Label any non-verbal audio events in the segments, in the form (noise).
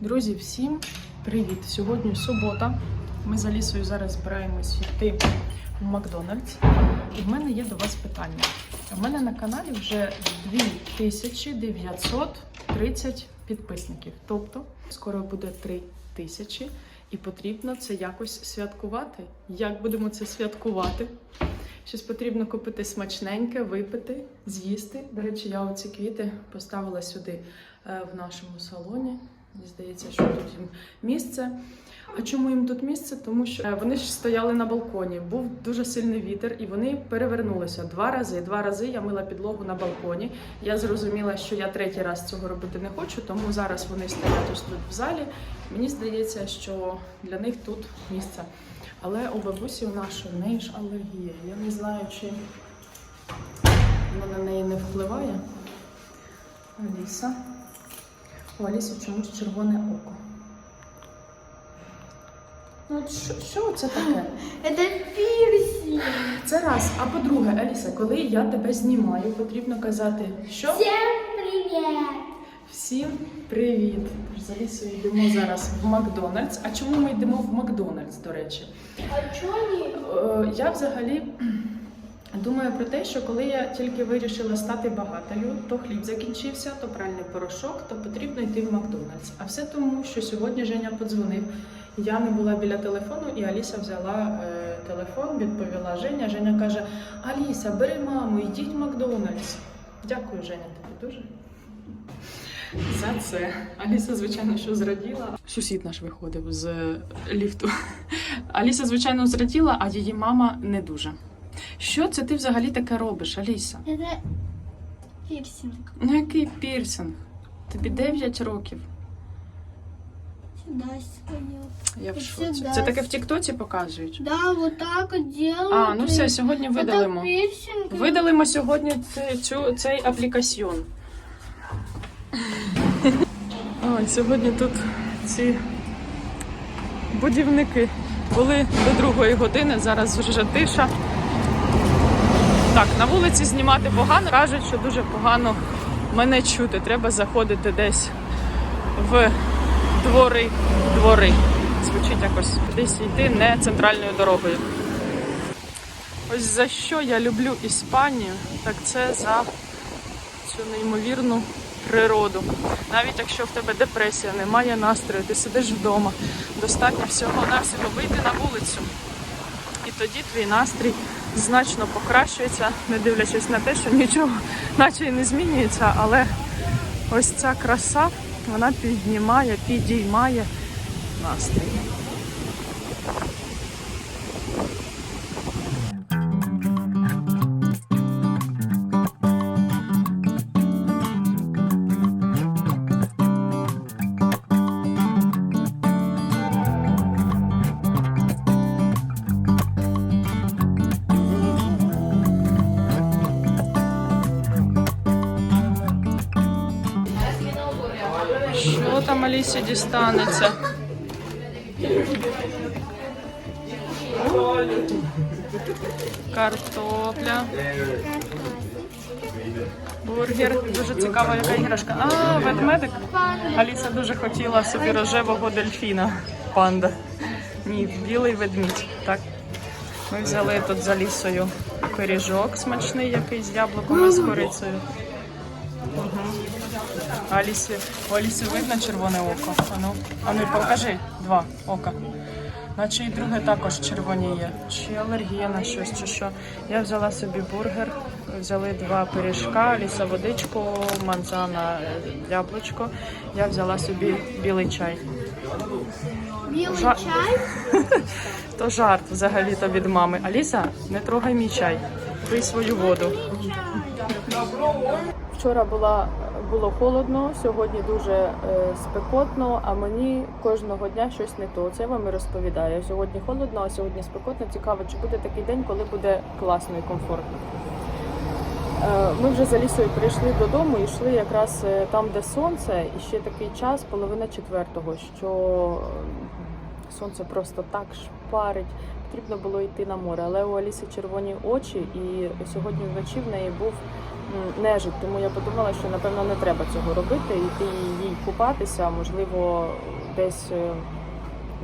Друзі, всім привіт! Сьогодні субота. Ми з Алісою зараз збираємось йти в Макдональдс. І в мене є до вас питання. У мене на каналі вже 2930 підписників. Тобто скоро буде 3000 і потрібно це якось святкувати. Як будемо це святкувати? Щось потрібно купити смачненьке, випити, з'їсти. До речі, я оці квіти поставила сюди е, в нашому салоні. Мені здається, що тут їм місце. А чому їм тут місце? Тому що е, вони ж стояли на балконі. Був дуже сильний вітер, і вони перевернулися два рази. Два рази я мила підлогу на балконі. Я зрозуміла, що я третій раз цього робити не хочу, тому зараз вони стоять ось тут в залі. Мені здається, що для них тут місце. Але у бабусі у нашої в неї ж алергія. Я не знаю, чи вона на неї не впливає. Аліса. У Аліси чомусь червоне око. Ну, що, що це таке? (laughs) Это пирсинг. Це раз. А по-друге, Аліса, коли я тебе знімаю, потрібно казати, що Всем привет. всім привіт. З Алісою йдемо зараз в Макдональдс. А чому ми йдемо в Макдональдс, до речі? А они? Е, Я взагалі думаю про те, що коли я тільки вирішила стати багатою, то хліб закінчився, то пральний порошок, то потрібно йти в Макдональдс. А все тому, що сьогодні Женя подзвонив. Я не була біля телефону, і Аліса взяла е, телефон, відповіла Женя. Женя каже: Аліса, бери маму, йдіть в Макдональдс. Дякую, Женя, тобі дуже. За це. Аліса, звичайно, що зраділа. Сусід наш виходив з ліфту. Аліса, звичайно, зраділа, а її мама не дуже. Що це ти взагалі таке робиш, Аліса? Это пирсинг. Ну який пірсинг? Тобі 9 років. Сюда. Я в шоці. Це таке в Тіктоці показують. Да, вот так вот делают. А, ну все, сьогодні видалимо. Видалимо сьогодні цей, цю, цей аплікаціон. Ой, сьогодні тут ці будівники були до другої години, зараз вже тиша. Так, на вулиці знімати погано. Кажуть, що дуже погано мене чути. Треба заходити десь в двори. Двори. Звучить якось кудись йти не центральною дорогою. Ось за що я люблю Іспанію, так це за цю неймовірну природу. Навіть якщо в тебе депресія, немає настрою, ти сидиш вдома, достатньо всього навсього вийти на вулицю. І тоді твій настрій значно покращується, не дивлячись на те, що нічого наче і не змінюється, але ось ця краса, вона піднімає, підіймає настрій. Алісі дістанеться? Картопля. Бургер. Дуже цікава яка іграшка. А, ведмедик. Аліса дуже хотіла собі рожевого дельфіна. Панда. Ні, білий ведмідь. Так. Ми взяли тут за лісою пиріжок смачний, який з яблуком і з корицею. Алісі, у Алісі видно червоне око. Ану, ану, покажи два ока. Наче і друге також червоніє. Чи алергія на щось, чи що. Я взяла собі бургер, взяли два пиріжка, Аліса водичку, манзана, е, яблучко. Я взяла собі білий чай. Белый Жа- чай. (laughs) То жарт взагалі-то від мами. Аліса, не трогай мій чай, пий свою воду. Вчора була, було холодно, сьогодні дуже е, спекотно, а мені кожного дня щось не то. Це я вам і розповідаю. Сьогодні холодно, а сьогодні спекотно. Цікаво, чи буде такий день, коли буде класно і комфортно. Е, Ми вже за лісою прийшли додому і йшли якраз е, там, де сонце, і ще такий час, половина четвертого, що сонце просто так шпарить. Потрібно було йти на море, але у Аліси червоні очі, і сьогодні вночі в неї був нежить. Тому я подумала, що напевно не треба цього робити, йти їй купатися, можливо, десь. е,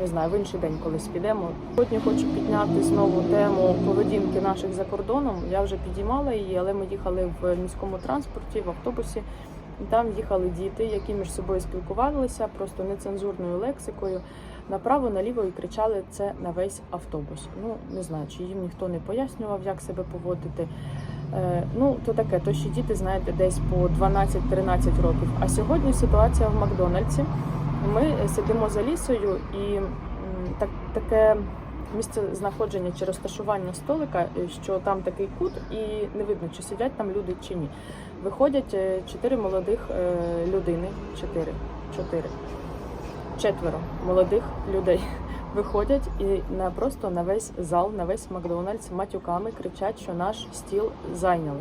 Не знаю, в інший день колись підемо. Сьогодні хочу підняти знову тему поведінки наших за кордоном. Я вже підіймала її, але ми їхали в міському транспорті, в автобусі. Там їхали діти, які між собою спілкувалися просто нецензурною лексикою направо, наліво і кричали це на весь автобус. Ну не знаю, чи їм ніхто не пояснював, як себе поводити. Е, ну то таке, то ще діти, знаєте, десь по 12-13 років. А сьогодні ситуація в Макдональдсі. Ми сидимо за лісою, і так таке місце знаходження чи розташування столика, е, що там такий кут, і не видно, чи сидять там люди чи ні. Виходять е, чотири молодих людини, чотири, чотири, четверо молодих людей. Виходять і на просто на весь зал, на весь Макдональдс матюками кричать, що наш стіл зайняли.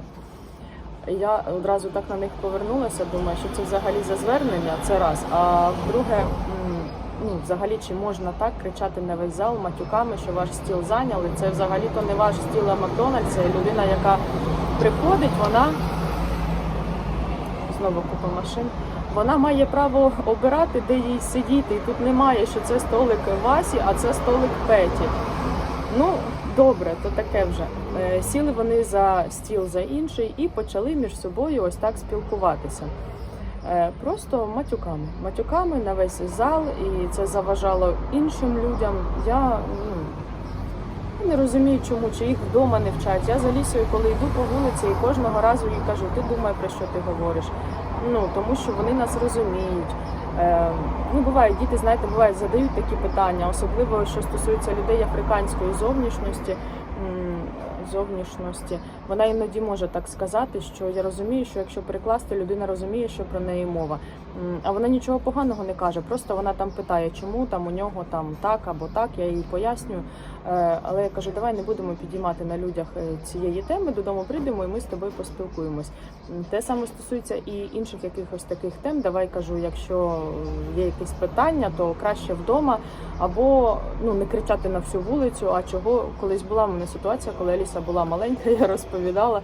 Я одразу так на них повернулася, думаю, що це взагалі за звернення, це раз. А друге, ну взагалі чи можна так кричати на весь зал матюками, що ваш стіл зайняли. Це взагалі то не ваш стіл, а Макдональдс, це людина, яка приходить, вона знову купа машин. Вона має право обирати, де їй сидіти. І тут немає, що це столик Васі, а це столик Петі. Ну, добре, то таке вже. Е, Сіли вони за стіл за інший і почали між собою ось так спілкуватися. Е, Просто матюками. Матюками на весь зал, і це заважало іншим людям. Я ну, не розумію, чому, чи їх вдома не вчать. Я за лісою, коли йду по вулиці, і кожного разу їй кажу, ти думай, про що ти говориш. Ну, тому що вони нас розуміють. Е, ну, буває, діти, знаєте, бувають, задають такі питання, особливо що стосується людей африканської зовнішності. Зовнішності вона іноді може так сказати, що я розумію, що якщо перекласти, людина розуміє, що про неї мова. А вона нічого поганого не каже. Просто вона там питає, чому там у нього там так або так. Я їй пояснюю. Е, Але я кажу, давай не будемо підіймати на людях е, цієї теми. Додому прийдемо, і ми з тобою поспілкуємось. Те саме стосується і інших якихось таких тем. Давай кажу, якщо є якісь питання, то краще вдома або ну не кричати на всю вулицю. А чого колись була в мене ситуація, коли Аліса була маленька, (laughs) я розповідала.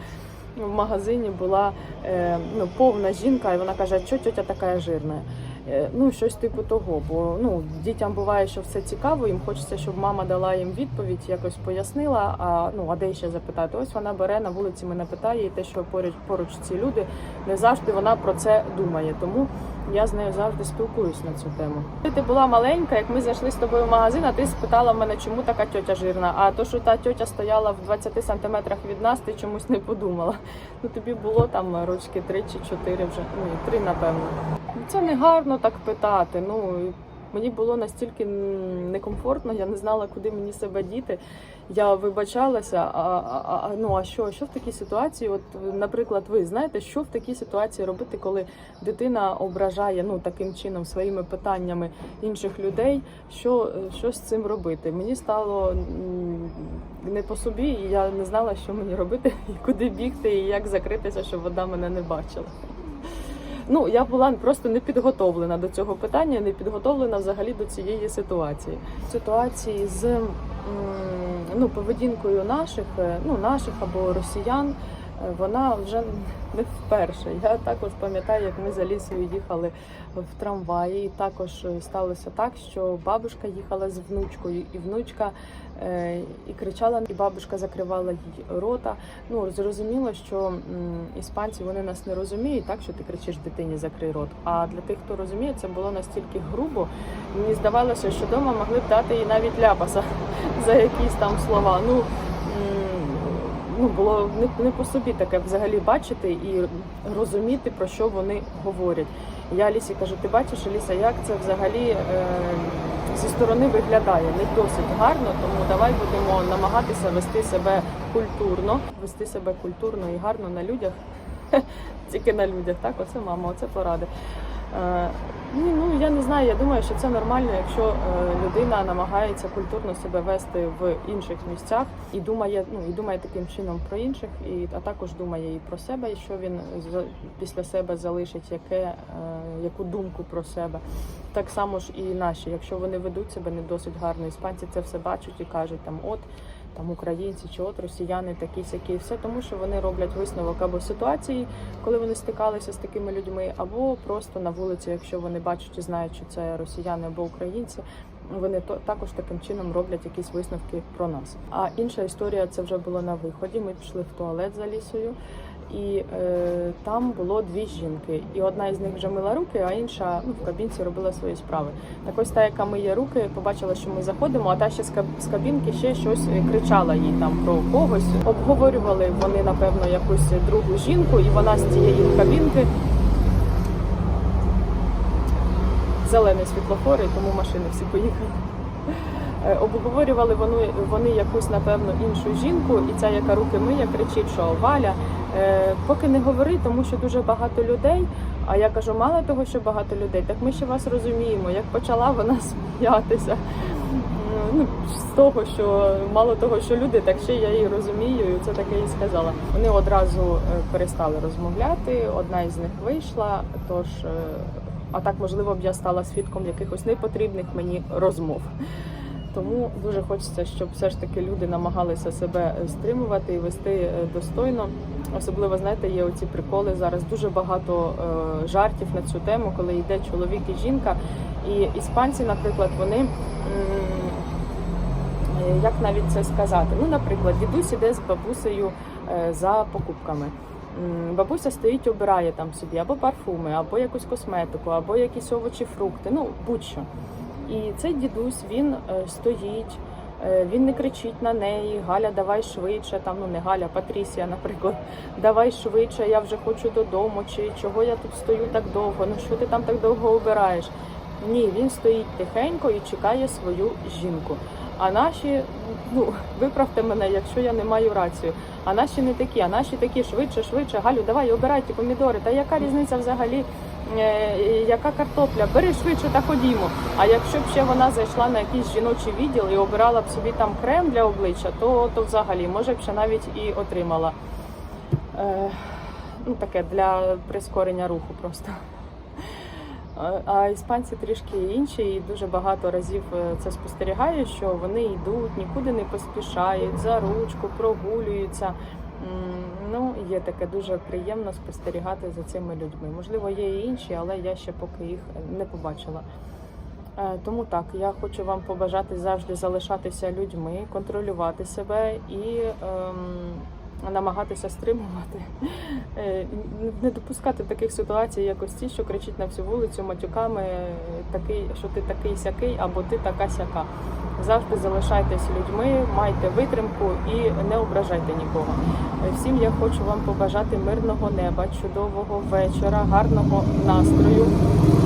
В магазині була е, ну, повна жінка, і вона каже, що тьотя така жирна. Е, Ну, щось типу того. Бо ну, дітям буває, що все цікаво, їм хочеться, щоб мама дала їм відповідь, якось пояснила. А ну, а де ще запитати? Ось вона бере на вулиці, мене питає, і те, що поруч, поруч ці люди, не завжди вона про це думає. Тому я з нею завжди спілкуюсь на цю тему. Ти була маленька, як ми зайшли з тобою в магазин, а ти спитала мене, чому така тьотя жирна. А то, що та тьотя стояла в 20 сантиметрах від нас, ти чомусь не подумала. Ну тобі було там рочки три чи чотири вже, ну три, напевно. Це не гарно так питати. Ну мені було настільки некомфортно, я не знала, куди мені себе діти. Я вибачалася. А, а, а ну а що? Що в такій ситуації? От, наприклад, ви знаєте, що в такій ситуації робити, коли дитина ображає ну таким чином своїми питаннями інших людей? Що, що з цим робити? Мені стало не по собі, і я не знала, що мені робити, (laughs) і куди бігти, і як закритися, щоб вода мене не бачила. Ну, я була просто не підготовлена до цього питання, не підготовлена взагалі до цієї ситуації. Ситуації з ну, поведінкою наших, е, ну наших або росіян. Вона вже не вперше. Я також пам'ятаю, як ми за лісою їхали в трамваї, і також е, сталося так, що бабушка їхала з внучкою, і внучка е, і кричала, і бабушка закривала їй рота. Ну зрозуміло, що іспанці вони нас не розуміють, так що ти кричиш дитині закрий рот. А для тих, хто розуміє, це було настільки грубо. Мені здавалося, що вдома могли б дати їй навіть ляпаса (laughs) за якісь там слова. Ну ну було не, не по собі таке взагалі бачити і розуміти про що вони говорять. Я Алісі кажу, ти бачиш, Аліса, як це взагалі е, зі сторони виглядає не досить гарно, тому давай будемо намагатися вести себе культурно, вести себе культурно і гарно на людях. (laughs) Тільки на людях, так, оце мама, оце поради. Е, Ні, ну я не знаю. Я думаю, що це нормально, якщо е, людина намагається культурно себе вести в інших місцях і думає, ну і думає таким чином про інших, і а також думає і про себе, і що він після себе залишить, яке е, яку думку про себе. Так само ж і наші, якщо вони ведуть себе не досить гарно, іспанці це все бачать і кажуть там, от там українці чи от росіяни такі сякі, все тому, що вони роблять висновок або ситуації, коли вони стикалися з такими людьми, або просто на вулиці, якщо вони бачать і знають, що це росіяни або українці. Вони то також таким чином роблять якісь висновки про нас. А інша історія це вже було на виході. Ми пішли в туалет за лісою, і е, там було дві жінки. І одна із них вже мила руки, а інша ну, в кабінці робила свої справи. Так ось та, яка миє руки, побачила, що ми заходимо, а та ще з кабінки ще щось е, кричала їй там про когось. Обговорювали вони, напевно, якусь другу жінку, і вона з цієї кабінки. Зелений світлофор, і тому машини всі поїхали. Е, Обговорювали вони, вони якусь, напевно, іншу жінку, і ця, яка руки миє, кричить, що Валя, е, поки не говори, тому що дуже багато людей. А я кажу, мало того, що багато людей, так ми ще вас розуміємо. Як почала вона (laughs) сміятися. Ну, з того, що мало того, що люди, так ще я її розумію, і це таке і сказала. Вони одразу е, перестали розмовляти. Одна із них вийшла. Тож, е, а так можливо б я стала свідком якихось непотрібних мені розмов. Тому дуже хочеться, щоб все ж таки люди намагалися себе е, стримувати і вести е, достойно. Особливо, знаєте, є оці приколи зараз. Дуже багато е, жартів на цю тему, коли йде чоловік і жінка. І іспанці, наприклад, вони як навіть це сказати? Ну, наприклад, дідусь іде з бабусею за покупками. Бабуся стоїть, обирає там собі або парфуми, або якусь косметику, або якісь овочі, фрукти, ну будь-що. І цей дідусь він е, стоїть, е, він не кричить на неї, Галя, давай швидше, там ну не Галя, Патрісія, наприклад, (laughs) давай швидше, я вже хочу додому, чи чого я тут стою так довго, ну що ти там так довго обираєш? Ні, він стоїть тихенько і чекає свою жінку. А наші, ну (laughs) виправте мене, якщо я не маю рацію. А наші не такі, а наші такі швидше, швидше. Галю, давай обирайте помідори. Та яка різниця взагалі? Е, Яка картопля? Бери швидше та ходімо. А якщо б ще вона зайшла на якийсь жіночий відділ і обирала б собі там крем для обличчя, то, то взагалі може б ще навіть і отримала. Е, ну таке для прискорення руху просто. А- А іспанці трішки інші, і дуже багато разів е, це спостерігаю, що вони йдуть, нікуди не поспішають, за ручку, прогулюються. Ну, є таке дуже приємно спостерігати за цими людьми. Можливо, є і інші, але я ще поки їх не побачила. Е, Тому так, я хочу вам побажати завжди залишатися людьми, контролювати себе і ем, намагатися стримувати, Е, не допускати таких ситуацій, як ось ці, що кричить на всю вулицю матюками, е, такий, що ти такий сякий або ти така сяка. Завжди залишайтесь людьми, майте витримку і не ображайте нікого. Е, Всім я хочу вам побажати мирного неба, чудового вечора, гарного настрою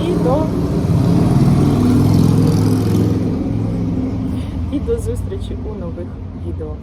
і до і до зустрічі у нових відео.